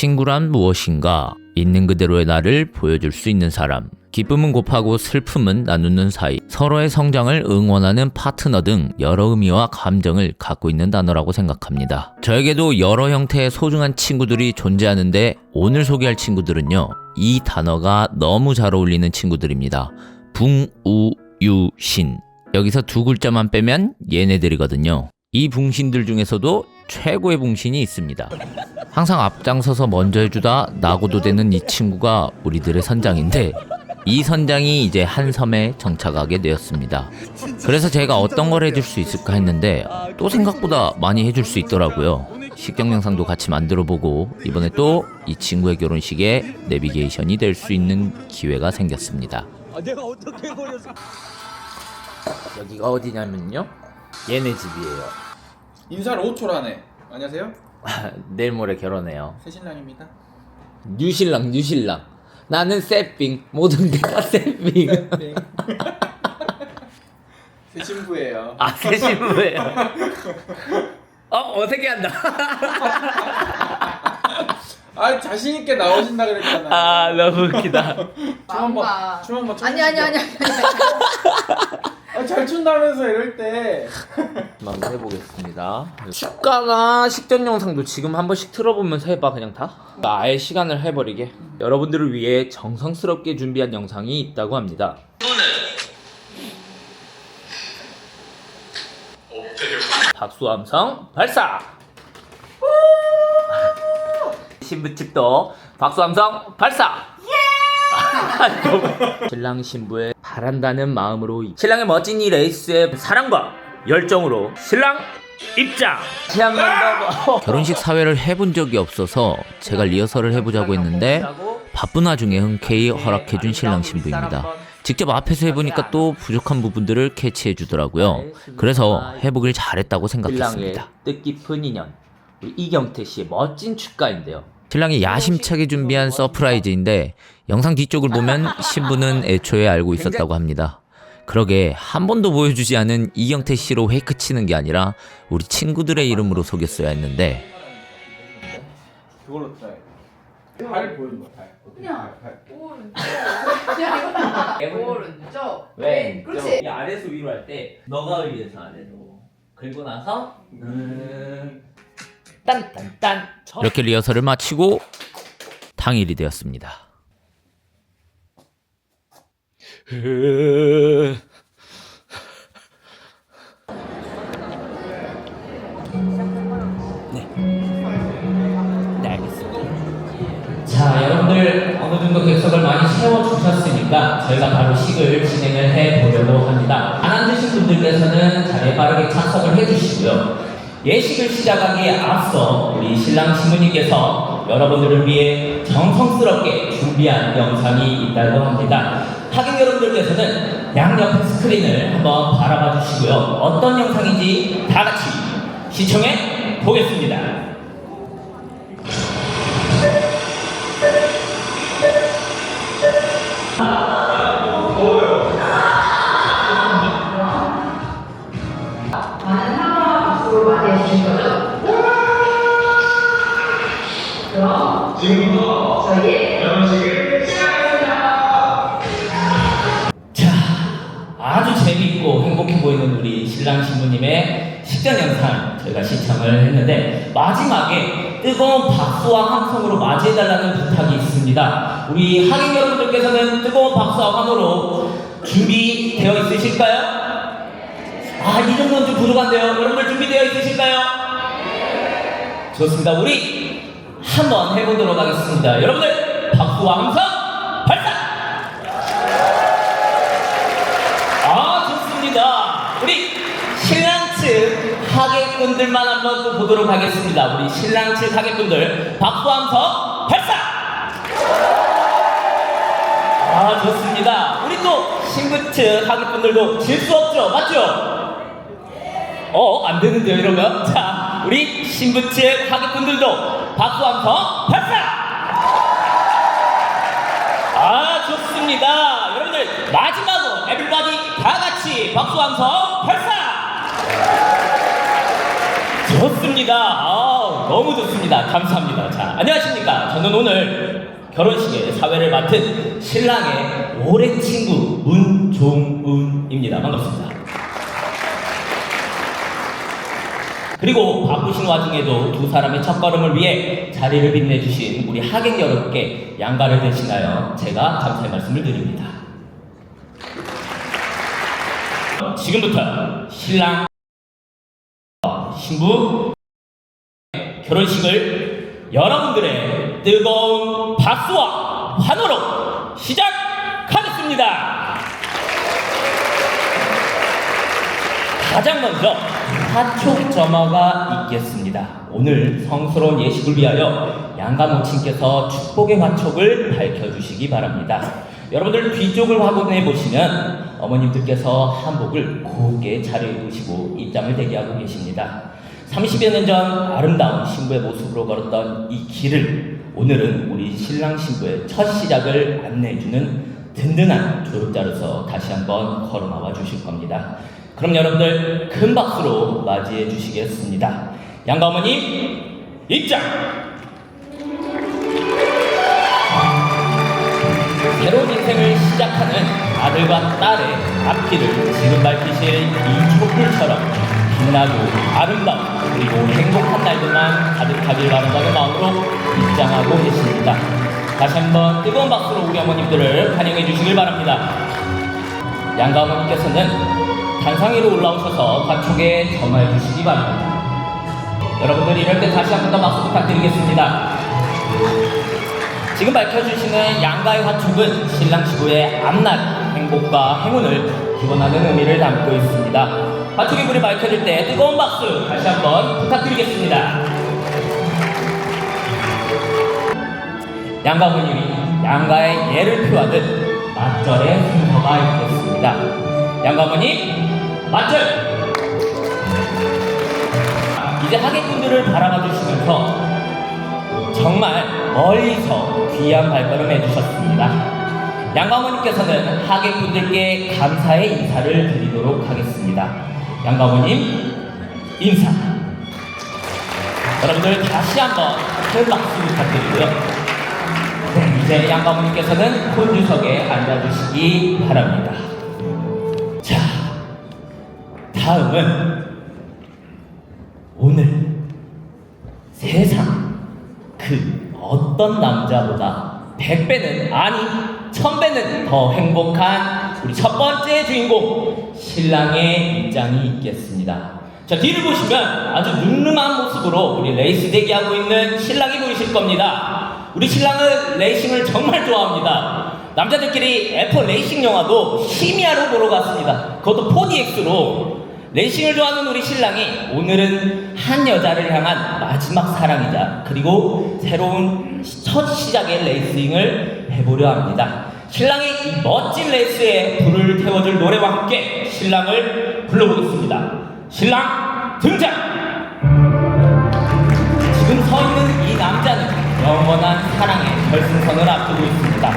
친구란 무엇인가? 있는 그대로의 나를 보여줄 수 있는 사람. 기쁨은 곱하고 슬픔은 나누는 사이. 서로의 성장을 응원하는 파트너 등 여러 의미와 감정을 갖고 있는 단어라고 생각합니다. 저에게도 여러 형태의 소중한 친구들이 존재하는데 오늘 소개할 친구들은요. 이 단어가 너무 잘 어울리는 친구들입니다. 붕우유신. 여기서 두 글자만 빼면 얘네들이거든요. 이 붕신들 중에서도 최고의 붕신이 있습니다. 항상 앞장서서 먼저 해주다 나고도 되는 이 친구가 우리들의 선장인데 이 선장이 이제 한 섬에 정착하게 되었습니다. 그래서 제가 어떤 걸 해줄 수 있을까 했는데 또 생각보다 많이 해줄 수 있더라고요. 식경 영상도 같이 만들어 보고 이번에 또 이 친구의 결혼식에 내비게이션이 될 수 있는 기회가 생겼습니다. 아, 내가 어떻게 해버렸어? 여기가 어디냐면요. 얘네 집이에요. 인사를 5초로 하네. 안녕하세요. 내일 모레 결혼해요. 새 신랑입니다. 뉴신랑 뉴신랑. 나는 세핑 모든 게 다 세핑. 새 친구예요. 아, 새 신부예요. 어, 어색해 한다. 아 자신 있게 나오신다 그랬잖아. 아, 너무 웃기다. 춤 한번. 춤 한번 아니 아니 아니 아니. 아, 잘 춘다면서 이럴 때. 한번 해보겠습니다. 축가나 식전 영상도 지금 한 번씩 틀어보면서 해봐, 그냥 다. 아예 시간을 해버리게. 여러분들을 위해 정성스럽게 준비한 영상이 있다고 합니다. 박수 함성 발사! 신부집도 박수 함성 발사! 신랑 신부의 바란다는 마음으로 신랑의 멋진 이 레이스의 사랑과 열정으로 신랑 입장! 결혼식 사회를 해본 적이 없어서 제가 리허설을 해보자고 했는데 바쁜 와중에 흔쾌히 허락해준 신랑 신부입니다. 직접 앞에서 해보니까 또 부족한 부분들을 캐치해 주더라고요. 그래서 해보길 잘했다고 생각했습니다. 뜻깊은 인연 우리 이경태 씨의 멋진 축가인데요. 신랑이 야심차게 준비한 서프라이즈인데 영상 뒤쪽을 보면 신부는 애초에 알고 있었다고 합니다. 그러게 한 번도 보여주지 않은 이경태 씨로 페이크 치는 게 아니라 우리 친구들의 이름으로 속였어야 했는데 그걸로 보여줘. 그냥. 오른쪽. 그렇지. 이 아래에서 위로 할 때 너가 위에서 아래로 그리고 나서 음, 딴딴딴 이렇게 리허설을 마치고 당일이 되었습니다. 네, 알겠습니다. 자, 여러분들 어느 정도 객석을 많이 채워주셨으니까 저희가 바로 식을 진행을 해보려고 합니다. 안 앉으신 분들께서는 자리에 빠르게 착석을 해주시고요. 예식을 시작하기에 앞서 우리 신랑 신부님께서 여러분들을 위해 정성스럽게 준비한 영상이 있다고 합니다. 하객 여러분들께서는 양옆 스크린을 한번 바라봐 주시고요. 어떤 영상인지 다 같이 시청해 보겠습니다. 자, 아주 재미있고 행복해 보이는 우리 신랑 신부님의 식전 영상 저희가 시청을 했는데 마지막에 뜨거운 박수와 함성으로 맞이해달라는 부탁이 있습니다. 우리 하객 여러분들께서는 뜨거운 박수와 함으로 준비되어 있으실까요? 아, 이 정도는 좀 부족한데요. 여러분들 준비되어 있으실까요? 좋습니다. 우리 한번 해보도록 하겠습니다. 여러분들 박수와 함성 발사! 아 좋습니다. 우리 신랑 측 하객분들만 한번 또 보도록 하겠습니다. 우리 신랑 측 하객분들 박수 함성 발사. 아 좋습니다. 우리 또 신부 측 하객분들도 질 수 없죠, 맞죠? 어, 안 되는데요, 이러면? 자, 우리 신부 측 하객분들도 박수 함성 발사! 아 좋습니다 여러분들 마지막으로 에블바디 다 같이 박수 함성 발사 좋습니다 아우 너무 좋습니다. 감사합니다. 자, 안녕하십니까. 저는 오늘 결혼식에 사회를 맡은 신랑의 오랜 친구 문종운입니다. 반갑습니다. 그리고 바쁘신 와중에도 두 사람의 첫걸음을 위해 자리를 빛내주신 우리 하객 여러분께 양가를 대신하여 제가 감사의 말씀을 드립니다. 지금부터 신랑 신부 결혼식을 여러분들의 뜨거운 박수와 환호로 시작하겠습니다. 가장 먼저 화촉 점화가 있겠습니다. 오늘 성스러운 예식을 위하여 양가 모친께서 축복의 화촉을 밝혀주시기 바랍니다. 여러분들 뒤쪽을 확인해 보시면 어머님들께서 한복을 곱게 차려입으시고 입장을 대기하고 계십니다. 30여 년 전 아름다운 신부의 모습으로 걸었던 이 길을 오늘은 우리 신랑 신부의 첫 시작을 안내해주는 든든한 조력자로서 다시 한번 걸어나와 주실 겁니다. 그럼 여러분들 큰 박수로 맞이해 주시겠습니다. 양가 어머님 입장! 새로운 인생을 시작하는 아들과 딸의 앞길을 지금 밝히실 이 촛불처럼 빛나고 아름다운 그리고 행복한 날들만 가득하길 바란다는 마음으로 입장하고 계십니다. 다시 한번 뜨거운 박수로 우리 어머님들을 환영해 주시길 바랍니다. 양가 어머니께서는 단상 위로 올라오셔서 가축에 점화해 주시기 바랍니다. 여러분들 이럴 때 다시 한 번 더 박수 부탁드리겠습니다. 지금 밝혀주시는 양가의 화축은 신랑 신부의 앞날 행복과 행운을 기원하는 의미를 담고 있습니다. 화축의 불이 밝혀질 때 뜨거운 박수 다시 한 번 부탁드리겠습니다. 양가 어머님이 양가의 예를 표하듯 맞절의 순서가 있겠습니다. 양가 어머님 맞절! 이제 하객분들을 바라봐 주시면서 정말 멀리서 귀한 발걸음 해주셨습니다. 양가모님께서는 하객분들께 감사의 인사를 드리도록 하겠습니다. 양가모님 인사. 여러분들 다시 한번 큰 박수 부탁드리고요. 네, 이제 양가모님께서는 콘주석에 앉아주시기 바랍니다. 자, 다음은 오늘 세상 그 어떤 남자보다 100배는 아니 1000배는 더 행복한 우리 첫 번째 주인공 신랑의 입장이 있겠습니다. 자 뒤를 보시면 아주 늠름한 모습으로 우리 레이스 대기하고 있는 신랑이 보이실 겁니다. 우리 신랑은 레이싱을 정말 좋아합니다. 남자들끼리 F1 레이싱 영화도 심야로 보러 갔습니다. 그것도 4DX로 레이싱을 좋아하는 우리 신랑이 오늘은 한 여자를 향한 마지막 사랑이자 그리고 새로운 첫 시작의 레이싱을 해보려 합니다. 신랑이 이 멋진 레이스에 불을 태워줄 노래와 함께 신랑을 불러보겠습니다. 신랑 등장! 지금 서 있는 이 남자는 영원한 사랑의 결승선을 앞두고 있습니다.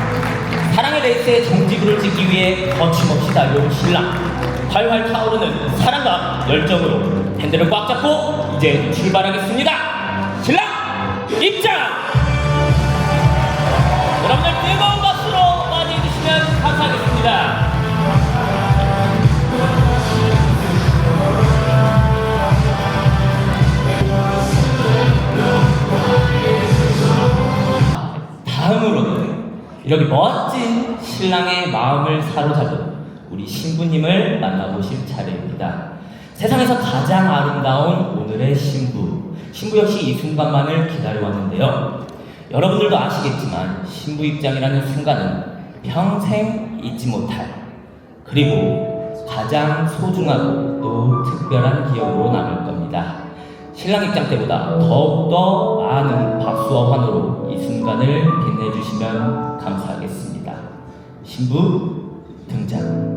사랑의 레이스의 종지부를 찍기 위해 거침없이 달려온 신랑. 활활 타오르는 사랑과 열정으로 핸들을 꽉 잡고 이제 출발하겠습니다. 신랑 입장! 여러분들 뜨거운 박수로 맞이해 주시면 감사하겠습니다. 다음으로는 이렇게 멋진 신랑의 마음을 사로잡은 신부님을 만나보실 차례입니다. 세상에서 가장 아름다운 오늘의 신부. 신부 역시 이 순간만을 기다려왔는데요. 여러분들도 아시겠지만 신부 입장이라는 순간은 평생 잊지 못할 그리고 가장 소중하고 또 특별한 기억으로 남을 겁니다. 신랑 입장 때보다 더욱더 많은 박수와 환호로 이 순간을 빛내주시면 감사하겠습니다. 신부 등장.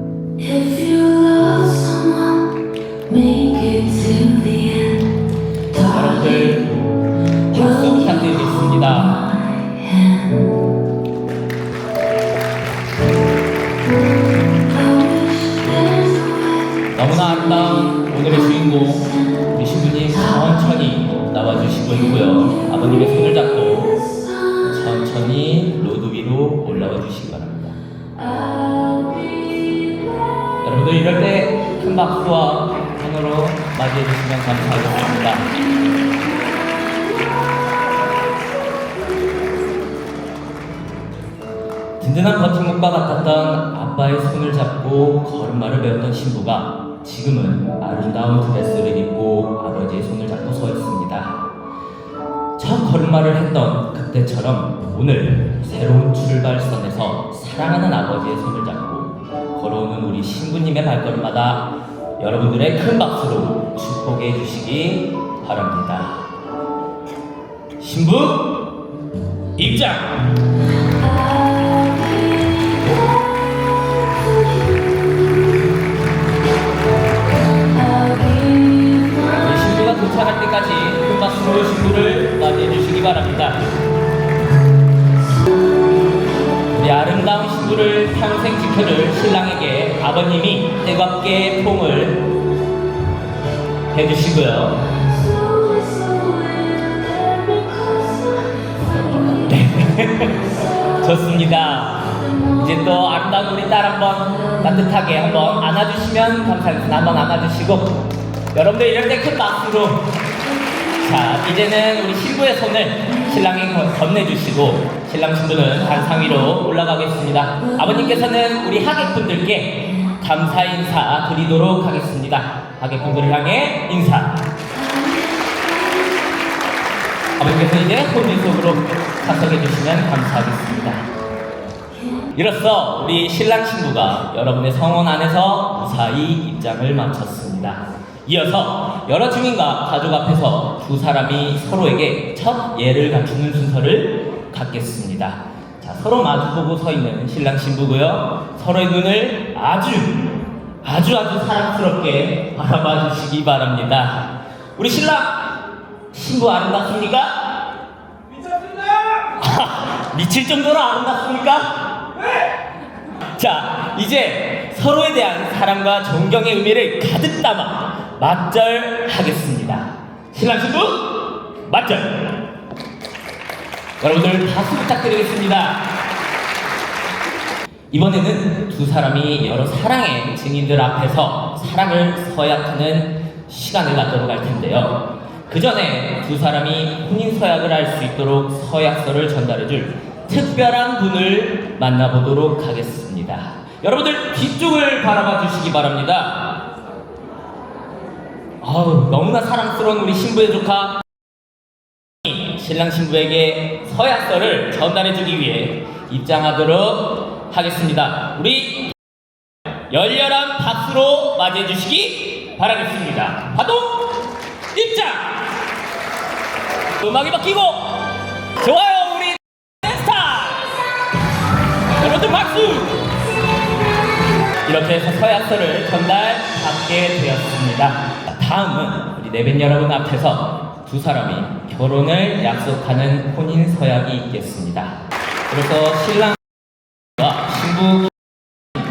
손을 잡고 걸음마를 배웠던 신부가 지금은 아름다운 드레스를 입고 아버지의 손을 잡고 서 있습니다. 저 걸음마를 했던 그때처럼 오늘 새로운 출발선에서 사랑하는 아버지의 손을 잡고 걸어오는 우리 신부님의 발걸음마다 여러분들의 큰 박수로 축복해 주시기 바랍니다. 신부 입장! 큰 박수로 신부를 맞이해 주시기 바랍니다. 우리 아름다운 신부를 평생 지켜줄 신랑에게 아버님이 뜨겁게 포옹을 해주시고요. 좋습니다. 이제 또 아름다운 우리 딸 한번 따뜻하게 한번 안아주시면 감사하겠습니다. 한번 안아주시고 여러분들 이럴 때 큰 박수로 자 이제는 우리 신부의 손을 신랑에게 건네주시고 신랑 신부는 단상 위로 올라가겠습니다. 아버님께서는 우리 하객분들께 감사 인사 드리도록 하겠습니다. 하객분들을 향해 인사. 아버님께서 이제 혼인 속으로 참석해 주시면 감사하겠습니다. 이로써 우리 신랑 신부가 여러분의 성원 안에서 무사히 입장을 마쳤습니다. 이어서 여러 주민과 가족 앞에서 두 사람이 서로에게 첫 예를 갖추는 순서를 갖겠습니다. 자, 서로 마주보고 서 있는 신랑 신부고요. 서로의 눈을 아주 아주 아주 사랑스럽게 바라봐 주시기 바랍니다. 우리 신랑 신부 아름답습니까? 미칠 정도로 아름답습니까? 자, 이제 서로에 대한 사랑과 존경의 의미를 가득 담아 맞절하겠습니다. 신랑 신부 맞절. 여러분들 박수 부탁드리겠습니다. 이번에는 두 사람이 여러 사랑의 증인들 앞에서 사랑을 서약하는 시간을 갖도록 할 텐데요. 그 전에 두 사람이 혼인 서약을 할 수 있도록 서약서를 전달해줄 특별한 분을 만나보도록 하겠습니다. 여러분들 뒤쪽을 바라봐 주시기 바랍니다. 아우 너무나 사랑스러운 우리 신부의 조카 신랑 신부에게 서약서를 전달해주기 위해 입장하도록 하겠습니다. 우리 열렬한 박수로 맞이해 주시기 바라겠습니다. 파동 입장. 음악이 바뀌고 좋아요 우리 스타. 여러분들 박수. 이렇게 해서 서약서를 전달 받게 되었습니다. 다음은 우리 내빈 여러분 앞에서 두 사람이 결혼을 약속하는 혼인 서약이 있겠습니다. 그래서 신랑과 신부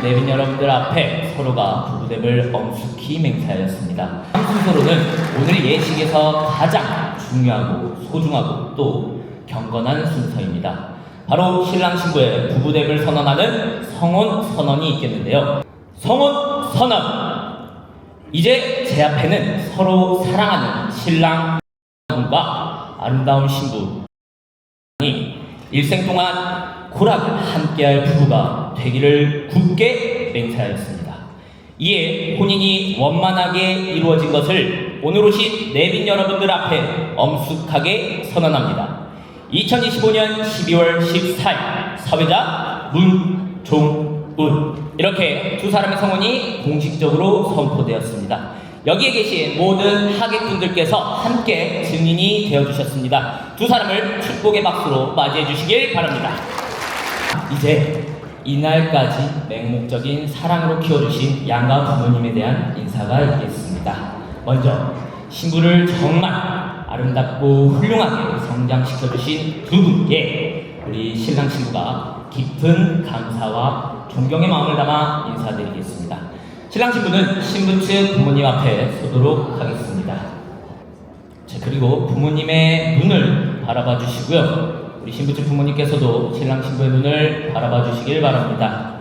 내빈 여러분들 앞에 서로가 부부됨을 엄숙히 맹세하였습니다. 다음 순서로는 오늘 예식에서 가장 중요하고 소중하고 또 경건한 순서입니다. 바로 신랑 신부의 부부됨을 선언하는 성혼 선언이 있겠는데요. 성혼 선언. 이제 제 앞에는 서로 사랑하는 신랑과 아름다운 신부이 일생 동안 고락을 함께할 부부가 되기를 굳게 맹세하였습니다. 이에 혼인이 원만하게 이루어진 것을 오늘 오신 내빈 여러분들 앞에 엄숙하게 선언합니다. 2025년 12월 14일 사회자 문종운 이렇게 두 사람의 성혼이 공식적으로 선포되었습니다. 여기에 계신 모든 하객분들께서 함께 증인이 되어주셨습니다. 두 사람을 축복의 박수로 맞이해 주시길 바랍니다. 이제 이날까지 맹목적인 사랑으로 키워주신 양가 부모님에 대한 인사가 있겠습니다. 먼저 신부를 정말 아름답고 훌륭하게 성장시켜주신 두 분께 신부가 깊은 감사와 존경의 마음을 담아 인사드리겠습니다. 신랑 신부는 신부 측 부모님 앞에 서도록 하겠습니다. 제 그리고 부모님의 눈을 바라봐 주시고요. 우리 신부 측 부모님께서도 신랑 신부의 눈을 바라봐 주시길 바랍니다.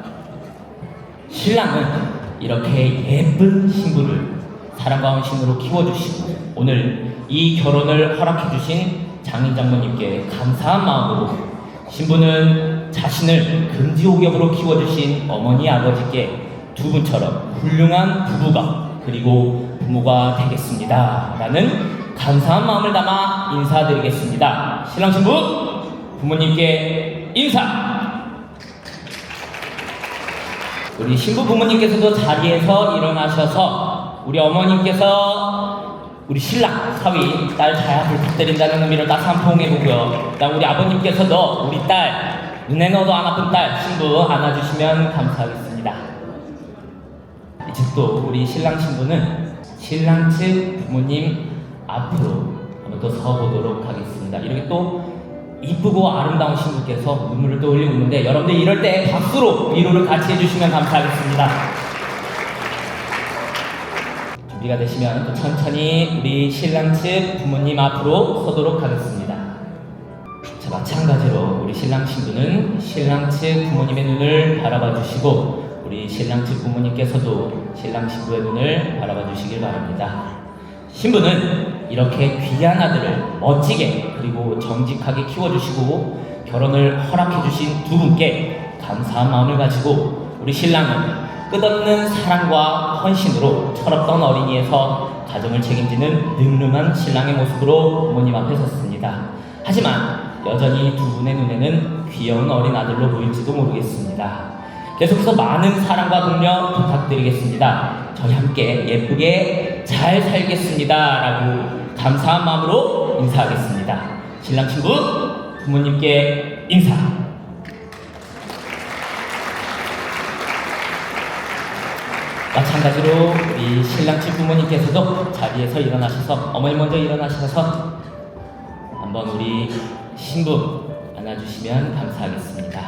신랑은 이렇게 예쁜 신부를 사랑과 헌신으로 키워주시고 오늘 이 결혼을 허락해 주신 장인 장모님께 감사한 마음으로 신부는 자신을 금지옥역으로 키워주신 어머니 아버지께 두 분처럼 훌륭한 부부가 그리고 부모가 되겠습니다. 라는 감사한 마음을 담아 인사드리겠습니다. 신랑 신부 부모님께 인사! 우리 신부 부모님께서도 자리에서 일어나셔서 우리 어머님께서 우리 신랑 사위 딸 자야 부탁드린다는 의미로 따스한 포옹해보고요. 그다음 우리 아버님께서도 우리 딸 눈에 넣어도 안 아픈 딸 신부 안아주시면 감사하겠습니다. 이제 또 우리 신랑 신부는 신랑 측 부모님 앞으로 한번 또 서보도록 하겠습니다. 이렇게 또 이쁘고 아름다운 신부께서 눈물을 또 흘리고 있는데 여러분들 이럴 때 박수로 위로를 같이 해주시면 감사하겠습니다. 준비가 되시면 또 천천히 우리 신랑 측 부모님 앞으로 서도록 하겠습니다. 자, 마찬가지로 우리 신랑 신부는 신랑 측 부모님의 눈을 바라봐 주시고 우리 신랑 측 부모님께서도 신랑 신부의 눈을 바라봐 주시길 바랍니다. 신부는 이렇게 귀한 아들을 멋지게 그리고 정직하게 키워주시고 결혼을 허락해 주신 두 분께 감사한 마음을 가지고 우리 신랑은 끝없는 사랑과 헌신으로 철없던 어린이에서 가정을 책임지는 늠름한 신랑의 모습으로 부모님 앞에 섰습니다. 하지만 여전히 두 분의 눈에는 귀여운 어린 아들로 보일지도 모르겠습니다. 계속해서 많은 사랑과 독려 부탁드리겠습니다. 저희 함께 예쁘게 잘 살겠습니다. 라고 감사한 마음으로 인사하겠습니다. 신랑 친구 부모님께 인사. 마찬가지로 우리 신랑 측 부모님께서도 자리에서 일어나셔서 어머니 먼저 일어나셔서 한번 우리 신부 안아주시면 감사하겠습니다.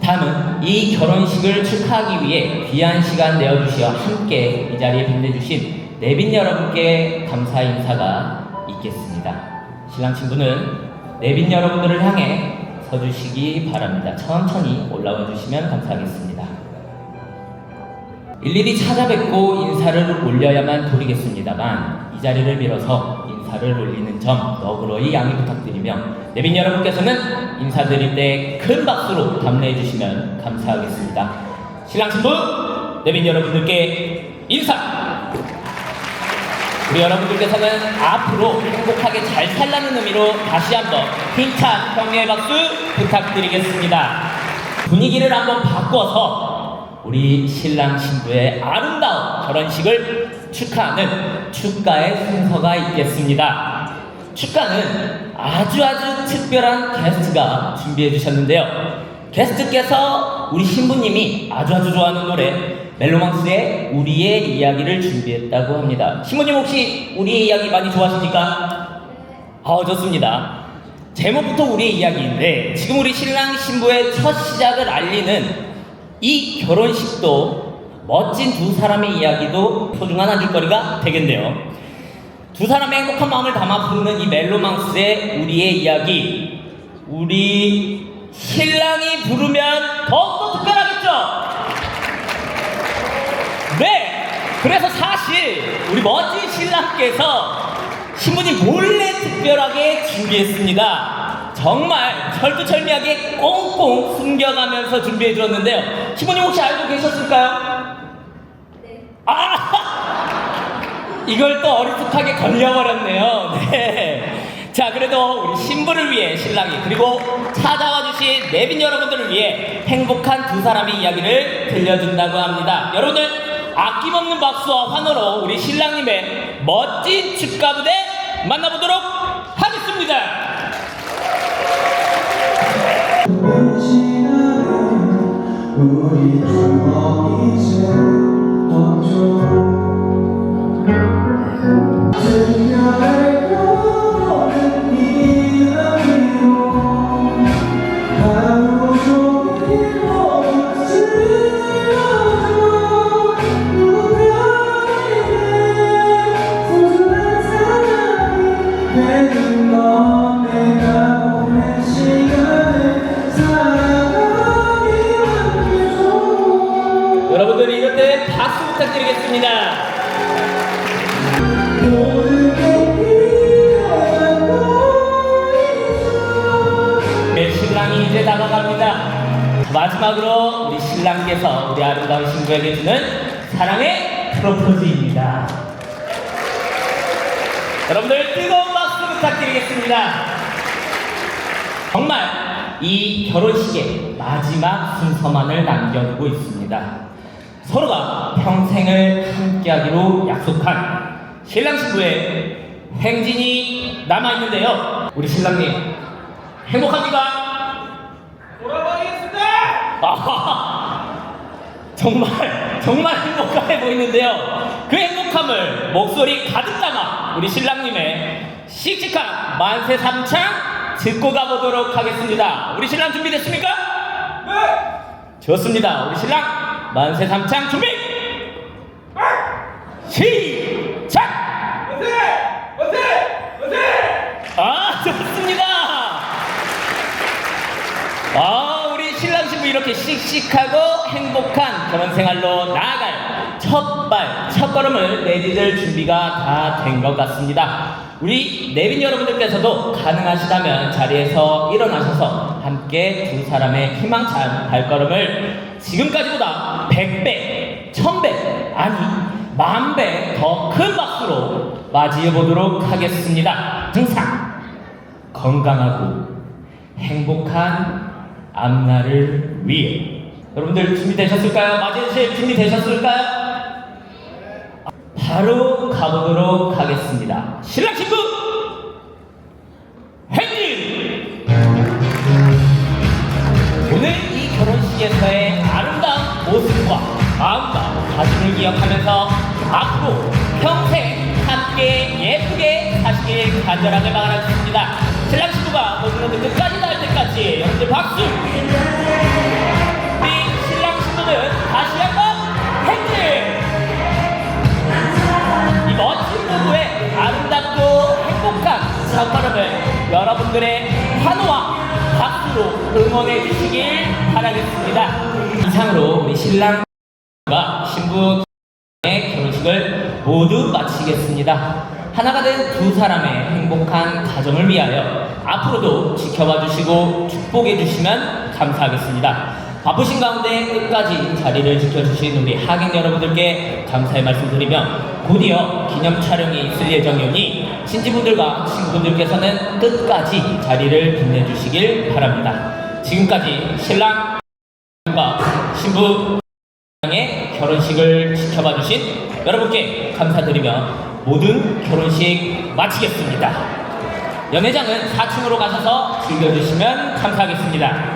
다음은 이 결혼식을 축하하기 위해 귀한 시간 내어주시어 함께 이 자리에 빛내주신 내빈 여러분께 감사 인사가 있겠습니다. 신랑 친구는 내빈 여러분들을 향해 서주시기 바랍니다. 천천히 올라와 주시면 감사하겠습니다. 일일이 찾아뵙고 인사를 올려야만 도리겠습니다만 이 자리를 빌어서 인사를 올리는 점 너그러이 양해 부탁드리며 내빈 여러분께서는 인사드릴 때 큰 박수로 답례해 주시면 감사하겠습니다. 신랑 신부 내빈 여러분들께 인사. 우리 여러분들께서는 앞으로 행복하게 잘 살라는 의미로 다시 한번 힘찬 격려의 박수 부탁드리겠습니다. 분위기를 한번 바꿔서 우리 신랑 신부의 아름다운 결혼식을 축하하는 축가의 순서가 있겠습니다. 축가는 아주 아주 특별한 게스트가 준비해 주셨는데요. 게스트께서 우리 신부님이 아주 아주 좋아하는 노래 멜로망스의 우리의 이야기를 준비했다고 합니다. 신부님 혹시 우리의 이야기 많이 좋아하십니까? 어 좋습니다. 제목부터 우리의 이야기인데 지금 우리 신랑 신부의 첫 시작을 알리는 이 결혼식도 멋진 두 사람의 이야기도 소중한 안길거리가 되겠네요. 두 사람의 행복한 마음을 담아 부르는 이 멜로망스의 우리의 이야기. 우리 신랑이 부르면 더욱더 특별하겠죠? 네! 그래서 사실 우리 멋진 신랑께서 신부님 몰래 특별하게 준비했습니다. 정말 철두철미하게 꽁꽁 숨겨가면서 준비해 주었는데요. 신부님 혹시 알고 계셨을까요? 아! 이걸 또 어리숙하게 걸려버렸네요. 네. 자, 그래도 우리 신부를 위해 신랑이 그리고 찾아와 주신 내빈 여러분들을 위해 행복한 두 사람의 이야기를 들려준다고 합니다. 여러분들 아낌없는 박수와 환호로 우리 신랑님의 멋진 축가 무대 만나보도록 하겠습니다. 우리 추억 이제 먼저 부탁드리겠습니다. 신랑이 이제 다가갑니다. 마지막으로 우리 신랑께서 우리 아름다운 신부에게 주는 사랑의 프로포즈입니다. 여러분들 뜨거운 박수 부탁드리겠습니다. 정말 이 결혼식의 마지막 순서만을 남겨두고 있습니다. 서로가 평생을 함께하기로 약속한 신랑 신부의 행진이 남아있는데요. 우리 신랑님, 행복합니까? 돌아가겠습니다. 아, 정말 정말 행복해 보이는데요. 그 행복함을 목소리 가득 담아 우리 신랑님의 씩씩한 만세 삼창 듣고 가보도록 하겠습니다. 우리 신랑 준비됐습니까? 네. 좋습니다. 우리 신랑 만세 삼창 준비. 시작. 아 좋습니다. 아, 우리 신랑 신부 이렇게 씩씩하고 행복한 결혼 생활로 나아갈 첫발, 첫걸음을 내디딜 준비가 다 된 것 같습니다. 우리 내빈 여러분들께서도 가능하시다면 자리에서 일어나셔서 함께 두 사람의 희망찬 발걸음을 지금까지보다 100배, 1000배, 아니, 만배 더 큰 박수로 맞이해 보도록 하겠습니다. 항상 건강하고 행복한 앞날을 위해 여러분들 준비되셨을까요? 맞이해 주실 준비되셨을까요? 바로 가보도록 하겠습니다. 신랑 신부 이 결혼식에서의 아름다운 모습과 마음과 가슴을 기억하면서 앞으로 평생 함께 예쁘게 사시길 간절하게 바라겠습니다. 신랑 신부가 모두모두 끝까지 닿을 때까지 여러분들 박수! 우리 신랑 신부는 다시 한번 행진! 이 멋진 부부의 아름답고 행복한 첫걸음을 여러분들의 환호와 박수로 응원해 주시길 바라겠습니다. 이상으로 우리 신랑과 신부의 결혼식을 모두 마치겠습니다. 하나가 된 두 사람의 행복한 가정을 위하여 앞으로도 지켜봐 주시고 축복해 주시면 감사하겠습니다. 바쁘신 가운데 끝까지 자리를 지켜주신 우리 하객 여러분들께 감사의 말씀 드리며 곧이어 기념 촬영이 있을 예정이오니 친지분들과 친구분들께서는 끝까지 자리를 빛내주시길 바랍니다. 지금까지 신랑과 신부 의 결혼식을 지켜봐 주신 여러분께 감사드리며 모든 결혼식 마치겠습니다. 연회장은 4층으로 가셔서 즐겨주시면 감사하겠습니다.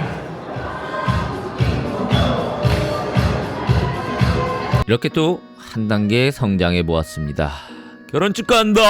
이렇게 또 한 단계 성장해 보았습니다. 결혼 축하한다.